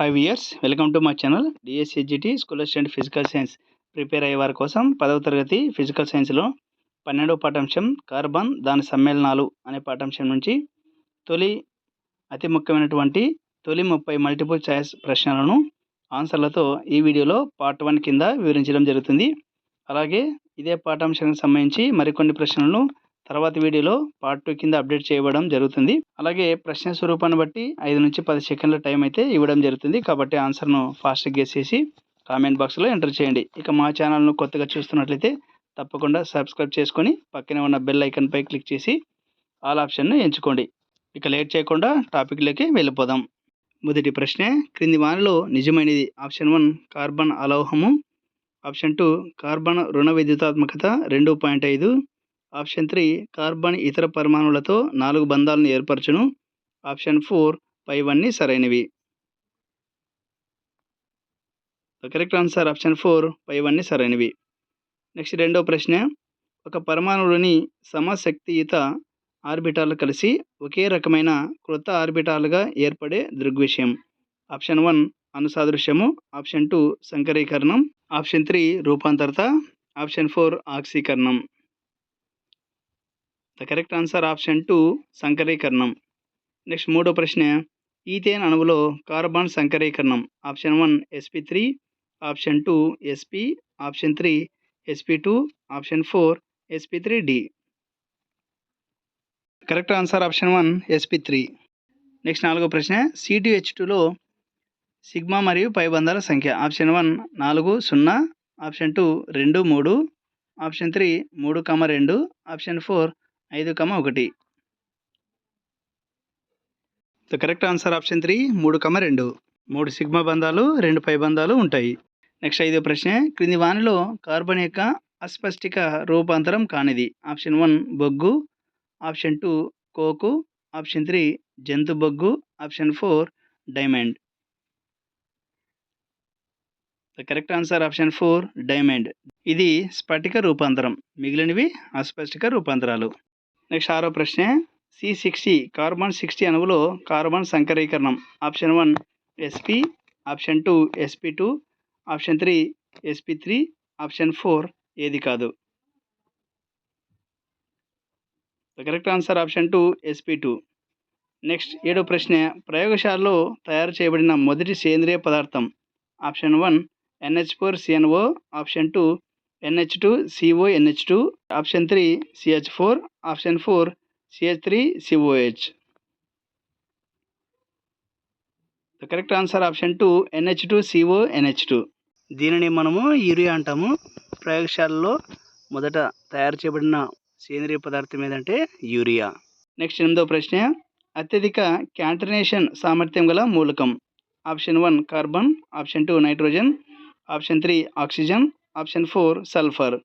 Five years welcome to my channel DSC SGT school assistant physical science prepare అయ్యే వారి కోసం పదవ తరగతి ఫిజికల్ సైన్స్లో పన్నెండవ పాఠాంశం కార్బన్ దాని సమ్మేళనాలు అనే పాఠాంశం నుంచి తొలి అతి ముఖ్యమైనటువంటి తొలి ముప్పై మల్టిపుల్ ఛాయిస్ ప్రశ్నలను ఆన్సర్లతో ఈ వీడియోలో పార్ట్ వన్ కింద వివరించడం జరుగుతుంది. అలాగే ఇదే పాఠాంశానికి సంబంధించి మరికొన్ని ప్రశ్నలను తర్వాత వీడియోలో పార్ట్ టూ కింద అప్డేట్ చేయడం జరుగుతుంది. అలాగే ప్రశ్న స్వరూపాన్ని బట్టి ఐదు నుంచి పది సెకండ్ల టైం అయితే ఇవ్వడం జరుగుతుంది. కాబట్టి ఆన్సర్ను ఫాస్ట్గా గెస్ కామెంట్ బాక్స్లో ఎంటర్ చేయండి. ఇక మా ఛానల్ను కొత్తగా చూస్తున్నట్లయితే తప్పకుండా సబ్స్క్రైబ్ చేసుకొని పక్కనే ఉన్న బెల్ ఐకన్పై క్లిక్ చేసి ఆల్ ఆప్షన్ను ఎంచుకోండి. ఇక లేట్ చేయకుండా టాపిక్లోకి వెళ్ళిపోదాం. మొదటి ప్రశ్న క్రింది వానిలో నిజమైనది. ఆప్షన్ వన్ కార్బన్ అలోహము. ఆప్షన్ టూ కార్బన్ రుణ విద్యుతాత్మకత. రెండు పాయింట్ ఐదు ఆప్షన్ త్రీ కార్బన్ ఇతర పరమాణులతో నాలుగు బంధాలను ఏర్పరచును. ఆప్షన్ ఫోర్ పైవన్నీ సరైనవి. కరెక్ట్ ఆన్సర్ ఆప్షన్ ఫోర్ పైవన్నీ సరైనవి. నెక్స్ట్ రెండో ప్రశ్న ఒక పరమాణువులోని సమశక్తియుత ఆర్బిటాలు కలిసి ఒకే రకమైన క్రొత్త ఆర్బిటాలుగా ఏర్పడే దృగ్విషయం. ఆప్షన్ వన్ అనుసాదృశ్యము ఆప్షన్ టూ సంకరీకరణం. ఆప్షన్ త్రీ రూపాంతరత. ఆప్షన్ ఫోర్ ఆక్సీకరణం. The correct answer option two సంకరీకరణం. Next మూడో ప్రశ్న ఈథేన్ అణువులో carbon సంకరీకరణం. Option one SP three. Option two SP. Option three SP two. Option four SP three D. Correct answer option one SP three. Next నాలుగో ప్రశ్న CTH టూలో sigma మరియు పైబంధాల సంఖ్య. Option one నాలుగు సున్నా. ఆప్షన్ టూ రెండు మూడు. ఆప్షన్ త్రీ మూడు కమ రెండు. ఆప్షన్ ఫోర్ ఐదు కమ ఒకటి. The correct answer option three మూడు కమ రెండు. మూడు సిగ్మా బంధాలు రెండు పై బంధాలు ఉంటాయి. నెక్స్ట్ ఐదో ప్రశ్న క్రింది వానిలో కార్బన్ యొక్క అస్పష్టిక రూపాంతరం కానిది. ఆప్షన్ వన్ బొగ్గు. Option two coke. Option three జంతు బొగ్గు. Option four diamond. The correct answer option four diamond. ఇది స్ఫటిక రూపాంతరం. మిగిలినవి అస్పష్టిక రూపాంతరాలు. నెక్స్ట్ ఆరో ప్రశ్న. సి సిక్స్టీ కార్బన్ సిక్స్టీ అణువులో carbon సంకరీకరణం. Option one SP option two SP two option three SP three option four ఏది కాదు. Correct answer option two SP two next ఏడో ప్రశ్న. ప్రయోగశాలలో తయారు చేయబడిన మొదటి సేంద్రియ పదార్థం. Option one NH four CNO option two NH two CO NH two option three CH four option four CH three COH. The correct answer option two NH two CO NH two. దీనిని మనము urea అంటాము. ప్రయోగశాలలో మొదట తయారు చేయబడిన సేంద్రియ పదార్థం ఏదంటే యూరియా. నెక్స్ట్ ఎనిమిదో ప్రశ్న. అత్యధిక క్యాంటర్నేషన్ సామర్థ్యం గల మూలకం. Option one carbon. Option two nitrogen. Option three oxygen. Option four sulphur.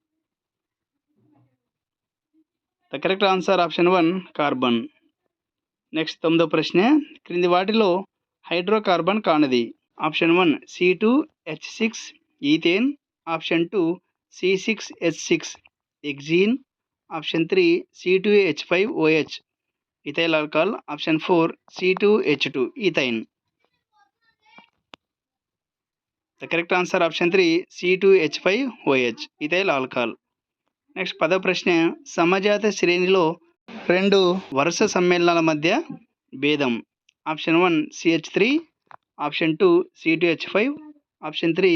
The correct answer option one carbon. Next తొమ్మిదో ప్రశ్న క్రింది వాటిలో హైడ్రోకార్బన్ కానిది. Option one C two H six ethane. Option two C six H six ఎగ్జీన్ option three C two H five OH ethyl alcohol option four C two H two ethyne. The correct answer option three C two H five OH ethyl alcohol next పద ప్రశ్న సమజాత శ్రేణిలో రెండు వరుస సమ్మేళనాల మధ్య భేదం. Option one CH three option two C two H five option three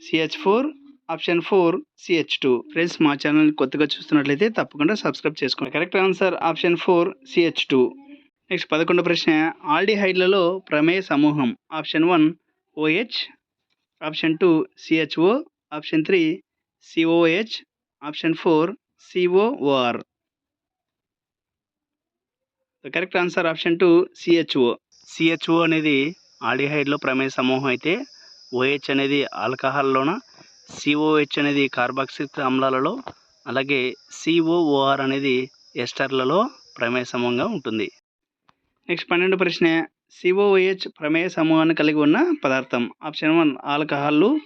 CH four option four CH two friends మా ఛానల్ కొత్తగా చూస్తున్నట్లయితే తప్పకుండా సబ్స్క్రైబ్ చేసుకోండి. Correct answer option four CH two next పదకొండో ప్రశ్న ఆల్డిహైడ్లలో ప్రమేయ సమూహం. Option one OH option two CHO option three COH option four COOR correct answer option two CHO CHO అనేది ఆల్డిహైడ్లో ప్రమేయ సమూహం అయితే ఓహెచ్ అనేది ఆల్కహాల్లోన సిఓహెచ్ అనేది కార్బాక్సిలిక్ ఆమ్లాలలో అలాగే సిఓఓఆర్ అనేది ఎస్టర్లలో ప్రమేయ సమూహంగా ఉంటుంది. నెక్స్ట్ పన్నెండు ప్రశ్న. సిఓహెచ్ ప్రమేయ సమూహాన్ని కలిగి ఉన్న పదార్థం. ఆప్షన్ వన్ ఆల్కహాల్లు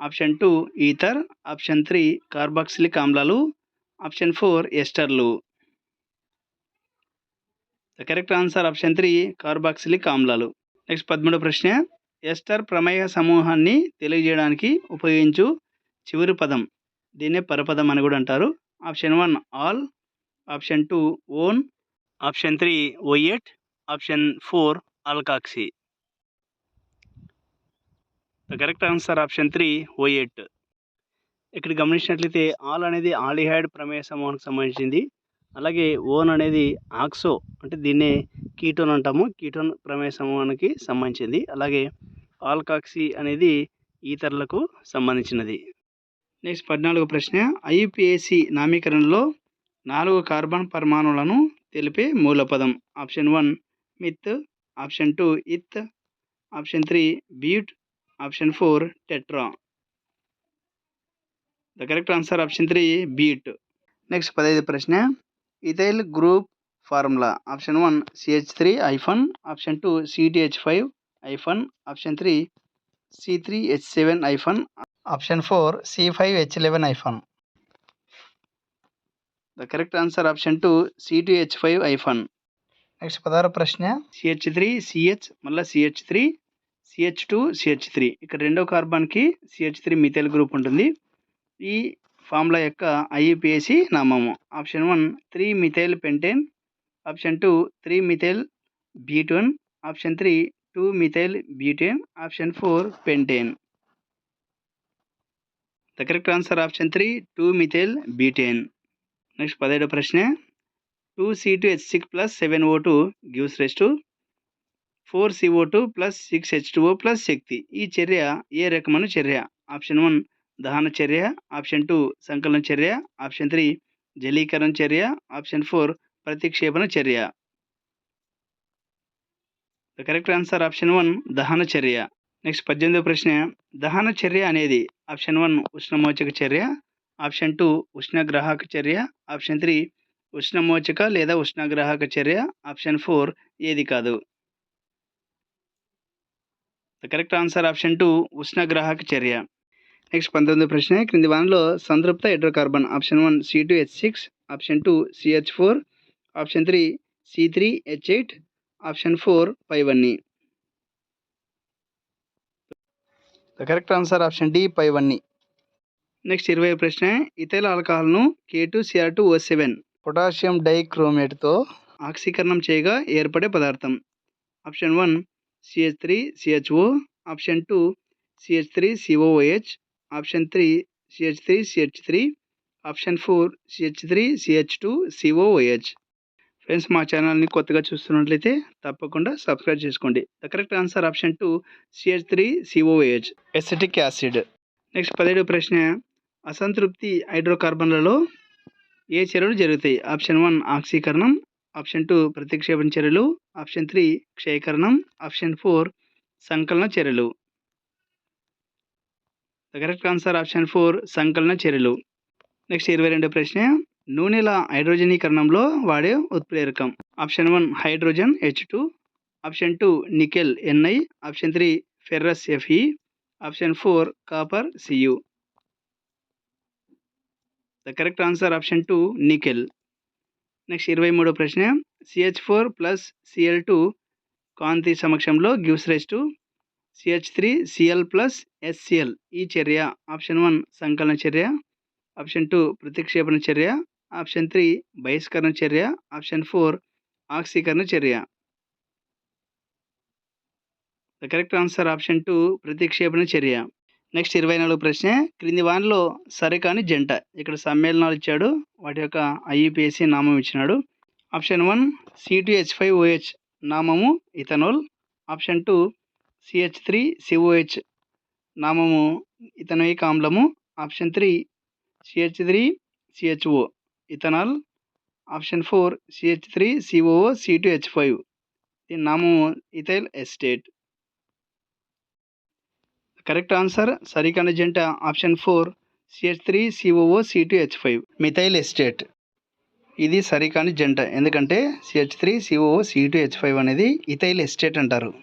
option two ether option three carboxylic ఆమ్లాలు. Option four ఎస్టర్లు the correct answer option three carboxylic ఆమ్లాలు. నెక్స్ట్ పదమూడో ప్రశ్న. ఎస్టర్ ప్రమేయ సమూహాన్ని తెలియజేయడానికి ఉపయోగించు చివరి పదం. దీన్నే పరపదం అని కూడా అంటారు. Option one al option two one option three oate option four alkoxy the correct answer option three oate ఇక్కడ గమనించినట్లయితే ఆల్ అనేది ఆలిహైడ్ ప్రమేయ సమూహానికి సంబంధించింది. అలాగే ఓన్ అనేది ఆక్సో అంటే దీన్నే కీటోన్ అంటాము. కీటోన్ ప్రమేయ సమూహానికి సంబంధించింది. అలాగే ఆల్కాక్సీ అనేది ఈతరులకు సంబంధించినది. నెక్స్ట్ పద్నాలుగు ప్రశ్న. ఐయుపిఏసి నామీకరణలో నాలుగు కార్బన్ పరమాణువులను తెలిపే మూలపదం. Option one meth option two eth option three but option four tetra the correct answer option three but next పదహైదు ప్రశ్న ethyl group formula option one CH three hyphen option two C two H five hyphen option three C three H seven hyphen option four C five H eleven hyphen the correct answer option two C two H five hyphen next పదహారు ప్రశ్న. CH three CH మళ్ళీ CH three CH two CH three. ఇక్కడ రెండో కార్బన్కి CH three methyl group ఉంటుంది. ఈ formula యొక్క IUPAC నామము. Option one three methyl pentane. Option two three methyl butane option three two methyl butane option four pentane. The correct answer option three two methyl butane next పదిహేడు ప్రశ్న. Two C two H six plus seven O two gives rest. Four CO two plus six H two O plus శక్తి. ఈ చర్య ఏ రకమైన చర్య? Option one దహన చర్య. Option two సంకలన చర్య. Option three జలీకరణ చర్య. ఆప్షన్ ఫోర్ ప్రతిక్షేపణ చర్య. The correct answer option one దహన చర్య. నెక్స్ట్ పద్దెనిమిదో ప్రశ్న. దహన చర్య అనేది ఆప్షన్ వన్ ఉష్ణమోచక చర్య. ఆప్షన్ టూ ఉష్ణగ్రాహక చర్య. ఆప్షన్ త్రీ ఉష్ణమోచక లేదా ఉష్ణగ్రాహక చర్య ఆప్షన్ ఫోర్ ఏది కాదు. The correct answer option two ఉష్ణగ్రాహక చర్య. నెక్స్ట్ పంతొమ్మిది ప్రశ్న. క్రింది వానలో సంతృప్త hydrocarbon option one C two H six option two CH four option three C three H eight option four పైవన్నీ the correct answer option D పైవన్నీ నెక్స్ట్ ఇరవై ప్రశ్న. Ethyl ఆల్కహాల్ను K two CR two O seven. Potassium డైక్రోమేట్తో ఆక్సీకరణం చేయగా ఏర్పడే పదార్థం. Option one CH three CHO option two CH three COOH option three C H three C H three. Option four C H three C H two C O O H friends మా ఛానల్ని కొత్తగా చూస్తున్నట్లయితే తప్పకుండా subscribe చేసుకోండి. The correct answer option two C H three C O O H acetic acid. Next పదిహేడు ప్రశ్న అసంతృప్తి హైడ్రోకార్బన్లలో ఏ చర్యలు జరుగుతాయి? ఆప్షన్ వన్ ఆక్సీకరణం. ఆప్షన్ టూ ప్రతిక్షేపణ చర్యలు. ఆప్షన్ త్రీ క్షయకరణం. ఆప్షన్ ఫోర్ సంకలన చర్యలు. The correct answer option four సంకలన చర్యలు. నెక్స్ట్ ఇరవై రెండు ప్రశ్న. నూనెల హైడ్రోజనీకరణంలో వాడే ఉత్ప్రేరకం. Option one hydrogen H two. Option two nickel NI option three ferrous FE option four copper CU the correct answer option two nickel next ఇరవై మూడో ప్రశ్న. CH four plus CL two కాంతి సమక్షంలో gives rise to CH three CL plus SCL ఈ చర్య option one సంకలన చర్య. Option two ప్రతిక్షేపణ చర్య. Option three బహిష్కరణ చర్య. ఆప్షన్ ఫోర్ ఆక్సీకరణ చర్య. The correct answer option two ప్రతిక్షేపణ చర్య. నెక్స్ట్ ఇరవై నాలుగు ప్రశ్న. క్రింది వానిలో సరికాని జంట. ఇక్కడ సమ్మేళనాలు ఇచ్చాడు. వాటి యొక్క ఐయుపిఎస్సి నామం ఇచ్చినాడు. Option one CTH five OH నామము ethanol. Option two CH three COH నామము ethanoic ఆమ్లము. Option three CH three CHO ethanol. Option four CH three COO C two H five. దీని నామము ఇథైల్ ఎస్టేట్. Correct answer. సరికాని జంట option four CH three COO C two H five. Methyl estate. ఇది సరికాని జంట. ఎందుకంటే CH three COO C two H five అనేది ethyl estate అంటారు.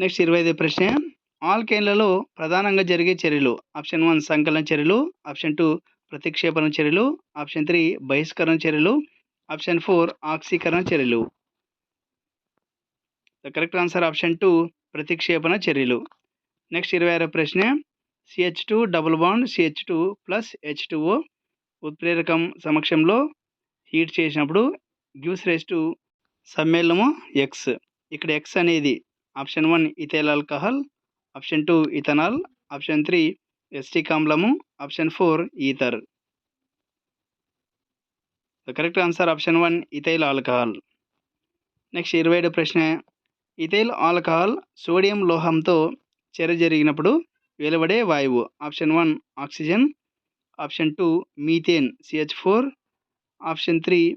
Next ఇరవై ఐదు ప్రశ్న. ఆల్కేన్లలో ప్రధానంగా జరిగే చర్యలు. ఆప్షన్ వన్ సంకలన చర్యలు. ఆప్షన్ టూ ప్రతిక్షేపణ చర్యలు. ఆప్షన్ త్రీ బహిష్కరణ చర్యలు. ఆప్షన్ ఫోర్ ఆక్సీకరణ చర్యలు. The correct answer option two ప్రతిక్షేపణ చర్యలు. నెక్స్ట్ ఇరవై ఆరో ప్రశ్న. CH two double bond CH two plus H two ఉత్ప్రేరకం సమక్షంలో హీట్ చేసినప్పుడు గివ్స్ రేస్ టు సమ్మేళనము ఎక్స్. ఇక్కడ ఎక్స్ అనేది option one ethyl alcohol option two ethanol option three acetic ఆమ్లము option four ether. The correct answer option one ethyl alcohol. Next ఇరవై ఏడు ప్రశ్న. Ethyl alcohol sodium లోహంతో చర్య జరిగినప్పుడు వెలువడే వాయువు. Option one oxygen. Option two methane CH four. Option three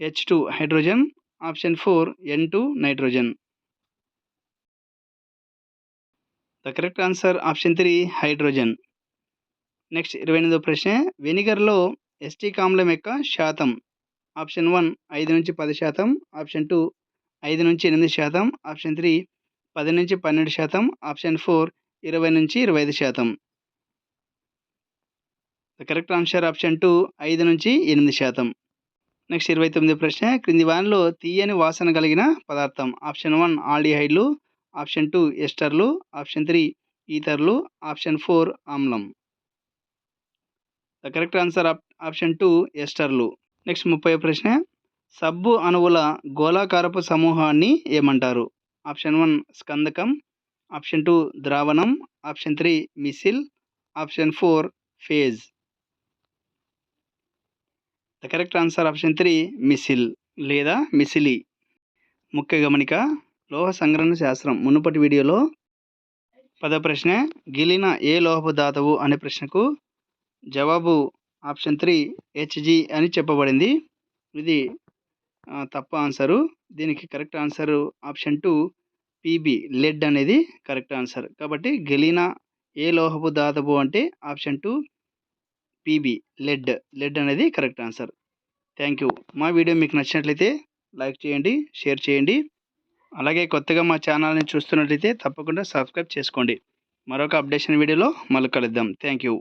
H two hydrogen. Option four N two nitrogen. The correct answer option three hydrogen. Next ఇరవై ఎనిమిదో ప్రశ్న. వెనిగర్లో ఎస్టీ కామ్లం యొక్క శాతం. ఆప్షన్ వన్ ఐదు నుంచి పది శాతం. ఆప్షన్ టూ ఐదు నుంచి ఎనిమిది శాతం. ఆప్షన్ త్రీ పది నుంచి పన్నెండు శాతం ఆప్షన్ ఫోర్ ఇరవై నుంచి ఇరవై ఐదు శాతం. The correct answer option two ఐదు నుంచి ఎనిమిది శాతం. నెక్స్ట్ ఇరవై తొమ్మిది ప్రశ్న క్రింది వానిలో తీయని వాసన కలిగిన పదార్థం. ఆప్షన్ వన్ ఆల్డిహైడ్లు. ఆప్షన్ టూ ఎస్టర్లు. ఆప్షన్ త్రీ ఈథర్లు. ఆప్షన్ ఫోర్ ఆమ్లం the correct answer option two ఎస్టర్లు. Next ముప్పై ప్రశ్న సబ్బు అణువుల గోళాకారపు సమూహాన్ని ఏమంటారు? ఆప్షన్ వన్ స్కందకం ఆప్షన్ టూ ద్రావణం option three micelle option four phase. The correct answer option three micelle లేదా మిసిలి. ముఖ్య గమనిక లోహ సంగ్రహణ శాస్త్రం. మునుపటి వీడియోలో పద ప్రశ్న గిలిన ఏ లోహపు ధాతువు అనే ప్రశ్నకు జవాబు ఆప్షన్ త్రీ హెచ్జి అని చెప్పబడింది. ఇది తప్పు ఆన్సరు దీనికి correct answer option two PB lead అనేది కరెక్ట్ ఆన్సర్. కాబట్టి గెలీనా ఏ లోహపు ధాతువు అంటే option two PB lead. Lead అనేది కరెక్ట్ ఆన్సర్. Thank you. మా వీడియో మీకు నచ్చినట్లయితే లైక్ చేయండి షేర్ చేయండి. అలాగే కొత్తగా మా ఛానల్ని చూస్తున్నట్లయితే తప్పకుండా సబ్స్క్రైబ్ చేసుకోండి. మరొక అప్డేషన్ వీడియోలో మళ్ళీ కలుద్దాం. Thank you.